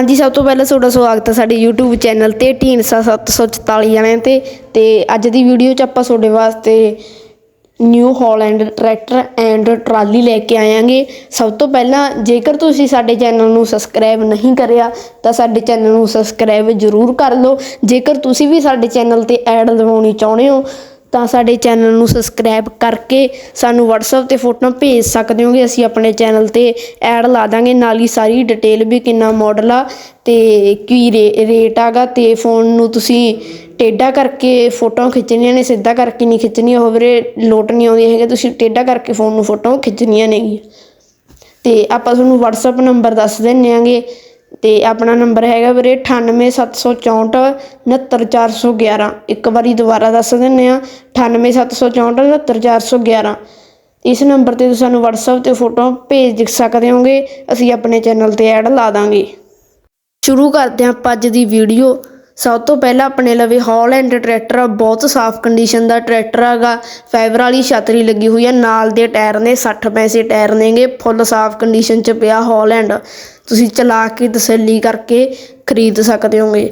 ਹਾਂਜੀ, ਸਭ ਤੋਂ ਪਹਿਲਾਂ ਤੁਹਾਡਾ ਸਵਾਗਤ ਹੈ ਸਾਡੇ YouTube ਚੈਨਲ ਤੇ, ਢੀਂਡਸਾ 744 ਵਾਲਿਆਂ ਤੇ। ਤੇ ਅੱਜ ਦੀ ਵੀਡੀਓ 'ਚ ਆਪਾਂ ਤੁਹਾਡੇ ਵਾਸਤੇ New Holland tractor and trolley ਲੈ ਕੇ ਆਵਾਂਗੇ ਸਭ ਤੋਂ ਪਹਿਲਾਂ, ਜੇਕਰ ਤੁਸੀਂ ਸਾਡੇ ਚੈਨਲ ਨੂੰ ਸਬਸਕ੍ਰਾਈਬ ਨਹੀਂ ਕਰਿਆ, ਤਾਂ ਸਾਡੇ ਚੈਨਲ ਨੂੰ ਸਬਸਕ੍ਰਾਈਬ ਜ਼ਰੂਰ ਕਰ ਲਓ। ਜੇਕਰ ਤੁਸੀਂ ਵੀ ਸਾਡੇ ਚੈਨਲ ਤੇ ਐਡ ਲਵਾਉਣੀ ਚਾਹੁੰਦੇ ਹੋ ਤਾਂ ਸਾਡੇ ਚੈਨਲ ਨੂੰ ਸਬਸਕ੍ਰਾਈਬ ਕਰਕੇ ਸਾਨੂੰ WhatsApp ਤੇ ਫੋਟੋਆਂ ਭੇਜ ਸਕਦੇ ਹੋਗੇ। ਅਸੀਂ ਆਪਣੇ ਚੈਨਲ ਤੇ ਐਡ ਲਾ ਦਾਂਗੇ। ਨਾਲ ਹੀ ਸਾਰੀ ਡਿਟੇਲ ਵੀ ਕਿੰਨਾ ਮਾਡਲ ਆ ਤੇ ਕੀ ਰੇ- ਰੇਟ ਆਗਾ ਤੇ ਫੋਨ ਨੂੰ ਤੁਸੀਂ ਟੇਢਾ ਕਰਕੇ ਫੋਟੋਆਂ ਖਿੱਚਣੀਆਂ ਨੇ, ਸਿੱਧਾ ਕਰਕੇ ਨਹੀਂ ਖਿੱਚਣੀਆਂ। ਉਹ ਵੀਰੇ ਲੋਟ ਨਹੀਂ ਆਉਂਦੀ ਹੈਗੇ। ਤੁਸੀਂ ਟੇਢਾ ਕਰਕੇ ਫੋਨ ਨੂੰ ਫੋਟੋਆਂ ਖਿੱਚਣੀਆਂ ਨੇਗੀਆਂ। ਤੇ ਆਪਾਂ ਤੁਹਾਨੂੰ WhatsApp ਨੰਬਰ ਦੱਸ ਦਿੰਨੇ ਆਂਗੇ। ਤੇ ਆਪਣਾ ਨੰਬਰ ਹੈਗਾ ਵੀਰੇ 98764 69411 ਇੱਕ ਵਾਰੀ ਦੁਬਾਰਾ ਦੱਸ ਦਿੰਨੇ ਆ 98764 69411 ਇਸ ਨੰਬਰ ਤੇ ਤੁਸੀਂ ਸਾਨੂੰ WhatsApp ਤੇ ਫੋਟੋ ਭੇਜ ਸਕਦੇ ਹੋਗੇ, ਅਸੀਂ ਆਪਣੇ ਚੈਨਲ ਤੇ ਐਡ ਲਾ ਦਾਂਗੇ। ਸ਼ੁਰੂ ਕਰਦੇ ਹਾਂ ਆਪਾਂ ਅੱਜ ਦੀ ਵੀਡੀਓ ਸਭ ਤੋਂ ਪਹਿਲਾਂ ਆਪਣੇ ਲਵੇ ਹਾਲੈਂਡ ਟਰੈਕਟਰ ਆ, ਬਹੁਤ ਸਾਫ਼ ਕੰਡੀਸ਼ਨ ਦਾ ਟਰੈਕਟਰ ਹੈਗਾ ਫਾਈਬਰ ਵਾਲੀ ਛਤਰੀ ਲੱਗੀ ਹੋਈ ਆ, ਨਾਲ ਦੇ ਟਾਇਰ ਨੇ 60 ਪੈਸੇ ਟਾਇਰ ਨੇਗੇ, ਫੁੱਲ ਸਾਫ਼ ਕੰਡੀਸ਼ਨ 'ਚ ਪਿਆ ਹਾਲੈਂਡ ਤੁਸੀਂ ਚਲਾ ਕੇ ਤਸੱਲੀ ਕਰਕੇ ਖਰੀਦ ਸਕਦੇ ਹੋਗੇ।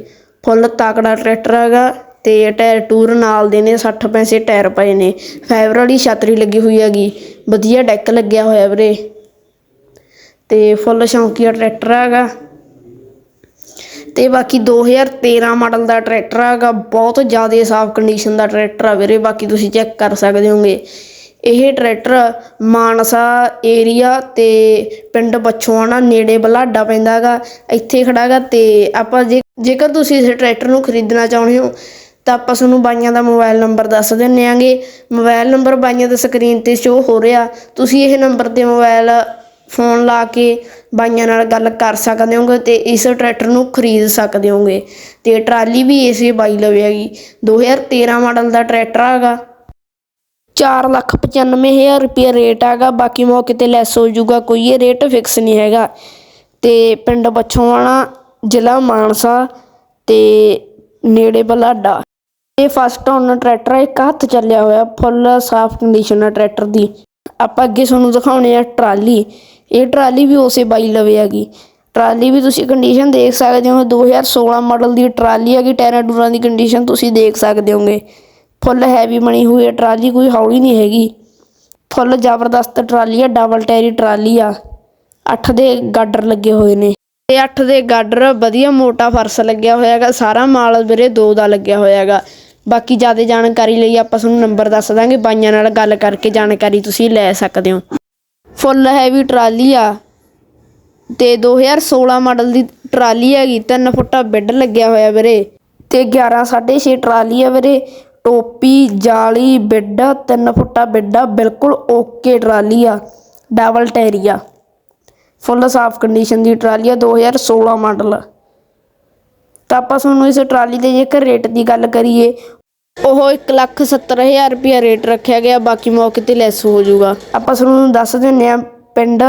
ਫੁੱਲ ਤਾਕੜਾ ਟਰੈਕਟਰ ਹੈਗਾ ਤੇ ਟਾਇਰ ਟੂਰ ਨਾਲ ਦੇ ਨੇ 60 ਪੈਸੇ ਟਾਇਰ ਪਏ ਨੇ। ਫਾਈਬਰ ਵਾਲੀ ਛਤਰੀ ਲੱਗੀ ਹੋਈ ਹੈਗੀ। ਵਧੀਆ ਡੈਕ ਲੱਗਿਆ ਹੋਇਆ ਵੀਰੇ। ਤੇ ਫੁੱਲ ਸ਼ੌਂਕੀਆ ਟਰੈਕਟਰ ਹੈਗਾ ਤੇ ਬਾਕੀ 2013 ਮਾਡਲ ਦਾ ਟਰੈਕਟਰ ਹੈਗਾ ਬਹੁਤ ਜ਼ਿਆਦਾ ਸਾਫ਼ ਕੰਡੀਸ਼ਨ ਦਾ ਟਰੈਕਟਰ ਆ ਵੀਰੇ, ਬਾਕੀ ਤੁਸੀਂ ਚੈੱਕ ਕਰ ਸਕਦੇ ਹੋਗੇ। ਇਹ ਟਰੈਕਟਰ ਮਾਨਸਾ ਏਰੀਆ ਤੇ ਪਿੰਡ ਬਛੋਆਣਾ ਨੇੜੇ ਬਲਾਡਾ ਪੈਂਦਾ ਹੈਗਾ, ਇੱਥੇ ਖੜਾ ਹੈਗਾ ਤੇ ਆਪਾਂ ਜੇ, ਜੇਕਰ ਤੁਸੀਂ ਇਸ ਟਰੈਕਟਰ ਨੂੰ ਖਰੀਦਣਾ ਚਾਹੁੰਦੇ ਹੋ, ਤਾਂ ਆਪਾਂ ਤੁਹਾਨੂੰ ਬਾਈਆਂ ਦਾ ਮੋਬਾਈਲ ਨੰਬਰ ਦੱਸ ਦਿੰਨੇ ਆਂਗੇ। ਮੋਬਾਈਲ ਨੰਬਰ ਬਾਈਆਂ ਦੇ ਸਕਰੀਨ ਤੇ ਸ਼ੋ ਹੋ ਰਿਹਾ, ਤੁਸੀਂ ਇਹ ਨੰਬਰ ਤੇ ਮੋਬਾਈਲ ਫੋਨ ਲਾ ਕੇ ਬਾਈਆਂ ਨਾਲ ਗੱਲ ਕਰ ਸਕਦੇ ਹੋਗੇ ਤੇ ਇਸ ਟਰੈਕਟਰ ਨੂੰ ਖਰੀਦ ਸਕਦੇ ਹੋਗੇ। ਤੇ ਟਰਾਲੀ ਵੀ ਇਸੇ ਬਾਈ ਲਵੇ ਹੈਗੀ। 2013 ਮਾਡਲ ਦਾ ਟਰੈਕਟਰ ਹੈਗਾ। 495000 ਰੁਪਏ ਰੇਟ ਹੈਗਾ। ਬਾਕੀ ਮੌਕੇ ਤੇ ਲੈਸ ਹੋ ਜਾਊਗਾ, ਕੋਈ ਇਹ ਰੇਟ ਫਿਕਸ ਨਹੀਂ ਹੈਗਾ। ਤੇ ਪਿੰਡ ਬੱਛੋਵਾਣਾ, ਜ਼ਿਲ੍ਹਾ ਮਾਨਸਾ ਤੇ ਨੇੜੇ ਬਲਾਡਾ। ਇਹ ਫਸਟ ਓਨ ਟਰੈਕਟਰ ਇੱਕ ਹੱਥ ਚੱਲਿਆ ਹੋਇਆ ਫੁੱਲ ਸਾਫ਼ ਕੰਡੀਸ਼ਨ ਹੈ ਟਰੈਕਟਰ ਦੀ। ਆਪਾਂ ਅੱਗੇ ਤੁਹਾਨੂੰ ਦਿਖਾਉਣੇ ਆ ਟਰਾਲੀ। ਇਹ ਟਰਾਲੀ ਵੀ ਉਸੇ ਬਾਈ ਲਵੇ ਹੈਗੀ। ਟਰਾਲੀ ਵੀ ਤੁਸੀਂ ਕੰਡੀਸ਼ਨ ਦੇਖ ਸਕਦੇ ਹੋ 2016 ਮਾਡਲ ਦੀ ਟਰਾਲੀ ਹੈਗੀ ਟਾਇਰਾਂ ਟੂਰਾਂ ਦੀ ਕੰਡੀਸ਼ਨ ਤੁਸੀਂ ਦੇਖ ਸਕਦੇ ਹੋਗੇ। ਫੁੱਲ ਹੈਵੀ ਬਣੀ ਹੋਈ ਹੈ, ਟਰਾਲੀ ਕੋਈ ਹੌਲੀ ਨਹੀਂ ਹੈਗੀ। ਫੁੱਲ ਜ਼ਬਰਦਸਤ ਟਰਾਲੀ ਆ ਡਬਲ ਟਾਇਰੀ ਟਰਾਲੀ ਆ। ਅੱਠ ਦੇ ਗਾਡਰ ਲੱਗੇ ਹੋਏ ਨੇ। ਤੇ ਅੱਠ ਦੇ ਗਾਡਰ ਵਧੀਆ ਮੋਟਾ ਫਰਸ਼ ਲੱਗਿਆ ਹੋਇਆ ਹੈਗਾ, ਸਾਰਾ ਮਾਲ ਵੀਰੇ ਦੋ ਦਾ ਲੱਗਿਆ ਹੋਇਆ ਹੈਗਾ। ਬਾਕੀ ਜ਼ਿਆਦਾ ਜਾਣਕਾਰੀ ਲਈ ਆਪਾਂ ਤੁਹਾਨੂੰ ਨੰਬਰ ਦੱਸ ਦਾਂਗੇ, ਬਾਈਆਂ ਨਾਲ ਗੱਲ ਕਰਕੇ ਜਾਣਕਾਰੀ ਤੁਸੀਂ ਲੈ ਸਕਦੇ ਹੋ। ਫੁੱਲ ਹੈਵੀ ਟਰਾਲੀ ਆ ਤੇ 2016 ਮਾਡਲ ਦੀ ਟਰਾਲੀ ਹੈਗੀ 3 ਫੁੱਟਾ ਬੈੱਡ ਲੱਗਿਆ ਹੋਇਆ ਵੀਰੇ ਤੇ 11 6.5 ਟਰਾਲੀ ਆ ਵੀਰੇ, ਟੋਪੀ, ਜਾਲੀ, ਬੈੱਡ 3 ਫੁੱਟਾ ਬੈੱਡ ਬਿਲਕੁਲ ਓਕੇ ਟਰਾਲੀ ਆ, ਡਬਲ ਟੈਰੀਆ ਫੁੱਲ ਸਾਫ਼ ਕੰਡੀਸ਼ਨ ਦੀ ਟਰਾਲੀ ਆ 2016 ਮਾਡਲ ਤਾਂ ਆਪਾਂ ਤੁਹਾਨੂੰ ਇਸ ਟਰਾਲੀ ਦੇ ਜੇਕਰ ਰੇਟ ਦੀ ਗੱਲ ਕਰੀਏ ਉਹ 170000 ਰੁਪਇਆ ਰੇਟ ਰੱਖਿਆ ਗਿਆ, ਬਾਕੀ ਮੌਕੇ ਤੇ ਲੈਸ ਹੋ ਜਾਊਗਾ। ਆਪਾਂ ਤੁਹਾਨੂੰ ਦੱਸ ਦਿੰਨੇ ਆ ਪਿੰਡ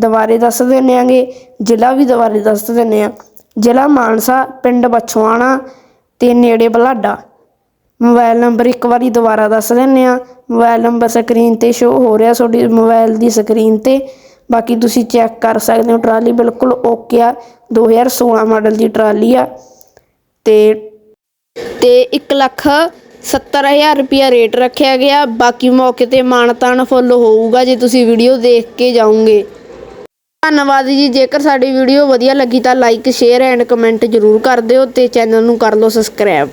ਦੁਬਾਰੇ ਦੱਸ ਦਿੰਨੇ ਆਂਗੇ ਜ਼ਿਲ੍ਹਾ ਵੀ ਦੁਬਾਰੇ ਦੱਸ ਦਿੰਨੇ ਆ ਜ਼ਿਲ੍ਹਾ ਮਾਨਸਾ, ਪਿੰਡ ਬਛਵਾਣਾ ਤੇ ਨੇੜੇ ਬਲਾਡਾ। ਮੋਬਾਈਲ ਨੰਬਰ ਇੱਕ ਵਾਰੀ ਦੁਬਾਰਾ ਦੱਸ ਦਿੰਨੇ ਆ ਮੋਬਾਈਲ ਨੰਬਰ ਸਕਰੀਨ ਤੇ ਸ਼ੋ ਹੋ ਰਿਹਾ ਤੁਹਾਡੀ ਮੋਬਾਈਲ ਦੀ ਸਕਰੀਨ ਤੇ। ਬਾਕੀ ਤੁਸੀਂ ਚੈੱਕ ਕਰ ਸਕਦੇ ਹੋ, ਟਰਾਲੀ ਬਿਲਕੁਲ ਓਕੇ ਆ। 2016 ਮਾਡਲ ਦੀ ਟਰਾਲੀ ਆ। ਤੇ ਤੇ 1 ਲੱਖ 70000 ਰੁਪਿਆ ਰੇਟ ਰੱਖਿਆ ਗਿਆ। ਬਾਕੀ ਮੌਕੇ ਤੇ ਮਾਨਤਾਨ ਫੁੱਲ ਹੋਊਗਾ ਜੇ ਤੁਸੀਂ ਵੀਡੀਓ ਦੇਖ ਕੇ ਜਾਓਗੇ। ਧੰਨਵਾਦ ਜੀ। ਜੇਕਰ ਸਾਡੀ ਵੀਡੀਓ ਵਧੀਆ ਲੱਗੀ ਤਾਂ ਲਾਈਕ ਸ਼ੇਅਰ ਐਂਡ ਕਮੈਂਟ ਜ਼ਰੂਰ ਕਰ ਦਿਓ ਤੇ ਚੈਨਲ ਨੂੰ ਕਰ ਲਓ ਸਬਸਕ੍ਰਾਈਬ